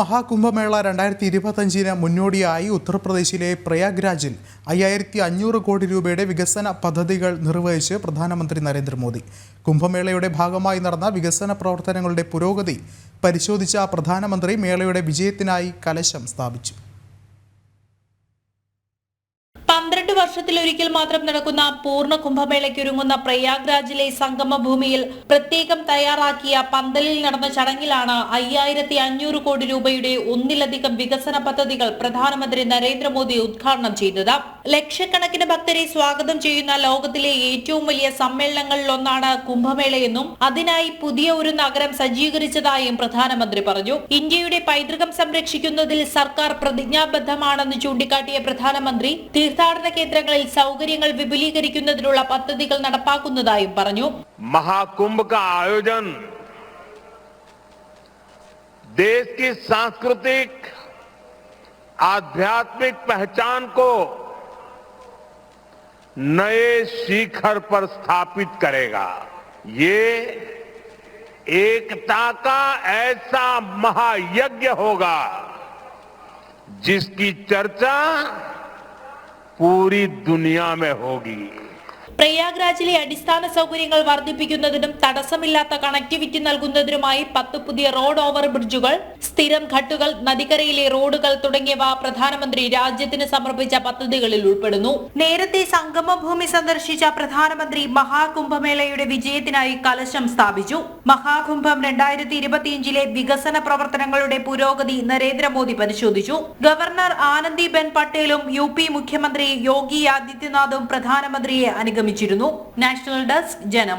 മഹാകുംഭമേള രണ്ടായിരത്തി ഇരുപത്തഞ്ചിന് മുന്നോടിയായി ഉത്തർപ്രദേശിലെ പ്രയാഗ്രാജിൽ അയ്യായിരത്തി അഞ്ഞൂറ് കോടി രൂപയുടെ വികസന പദ്ധതികൾ നിർവഹിച്ച് പ്രധാനമന്ത്രി നരേന്ദ്രമോദി. കുംഭമേളയുടെ ഭാഗമായി നടന്ന വികസന പ്രവർത്തനങ്ങളുടെ പുരോഗതി പരിശോധിച്ച പ്രധാനമന്ത്രി മേളയുടെ വിജയത്തിനായി കലശം സ്ഥാപിച്ചു. പന്ത്രണ്ട് വർഷത്തിലൊരിക്കൽ മാത്രം നടക്കുന്ന പൂർണ കുംഭമേളയ്ക്കൊരുങ്ങുന്ന പ്രയാഗ്രാജിലെ സംഗമ ഭൂമിയിൽ പ്രത്യേകം തയ്യാറാക്കിയ പന്തലിൽ നടന്ന ചടങ്ങിലാണ് അയ്യായിരത്തി അഞ്ഞൂറ് കോടി രൂപയുടെ ഒന്നിലധികം വികസന പദ്ധതികൾ പ്രധാനമന്ത്രി നരേന്ദ്രമോദി ഉദ്ഘാടനം ചെയ്തത്. ലക്ഷക്കണക്കിന് ഭക്തരെ സ്വാഗതം ചെയ്യുന്ന ലോകത്തിലെ ഏറ്റവും വലിയ സമ്മേളനങ്ങളിലൊന്നാണ് കുംഭമേളയെന്നും അതിനായി പുതിയ ഒരു നഗരം സജ്ജീകരിച്ചതായും പ്രധാനമന്ത്രി പറഞ്ഞു. ഇന്ത്യയുടെ പൈതൃകം സംരക്ഷിക്കുന്നതിൽ സർക്കാർ പ്രതിജ്ഞാബദ്ധമാണെന്ന് ചൂണ്ടിക്കാട്ടിയ പ്രധാനമന്ത്രി തീർത്ഥാടന കേന്ദ്രങ്ങളിൽ സൗകര്യങ്ങൾ വിപുലീകരിക്കുന്നതിനുള്ള പദ്ധതികൾ നടപ്പാക്കുന്നതായും പറഞ്ഞു महाकुंभ का आयोजन देश की सांस्कृतिक आध्यात्मिक पहचान को नए शिखर पर स्थापित करेगा ये एकता का ऐसा महायज्ञ होगा जिसकी चर्चा पूरी दुनिया में होगी। പ്രയാഗ്രാജിലെ അടിസ്ഥാന സൗകര്യങ്ങൾ വർദ്ധിപ്പിക്കുന്നതിനും തടസ്സമില്ലാത്ത കണക്ടിവിറ്റി നൽകുന്നതിനുമായി പത്ത് പുതിയ റോഡ് ഓവർ ബ്രിഡ്ജുകൾ സ്ഥിരം ഘട്ടുകൾ നദിക്കരയിലെ റോഡുകൾ തുടങ്ങിയവ പ്രധാനമന്ത്രി രാജ്യത്തിന് സമർപ്പിച്ച പദ്ധതികളിൽ ഉൾപ്പെടുന്നു. നേരത്തെ സംഗമഭൂമി സന്ദർശിച്ച പ്രധാനമന്ത്രി മഹാകുംഭമേളയുടെ വിജയത്തിനായി കലശം സ്ഥാപിച്ചു. മഹാകുംഭം രണ്ടായിരത്തി ഇരുപത്തിയഞ്ചിലെ വികസന പ്രവർത്തനങ്ങളുടെ പുരോഗതി നരേന്ദ്രമോദി പരിശോധിച്ചു. ഗവർണർ ആനന്ദി ബെൻ പട്ടേലും യു മുഖ്യമന്ത്രി യോഗി ആദിത്യനാഥും പ്രധാനമന്ത്രിയെ ശ്രമിച്ചിരുന്നു നാഷണൽ ഡെസ്ക് ജനം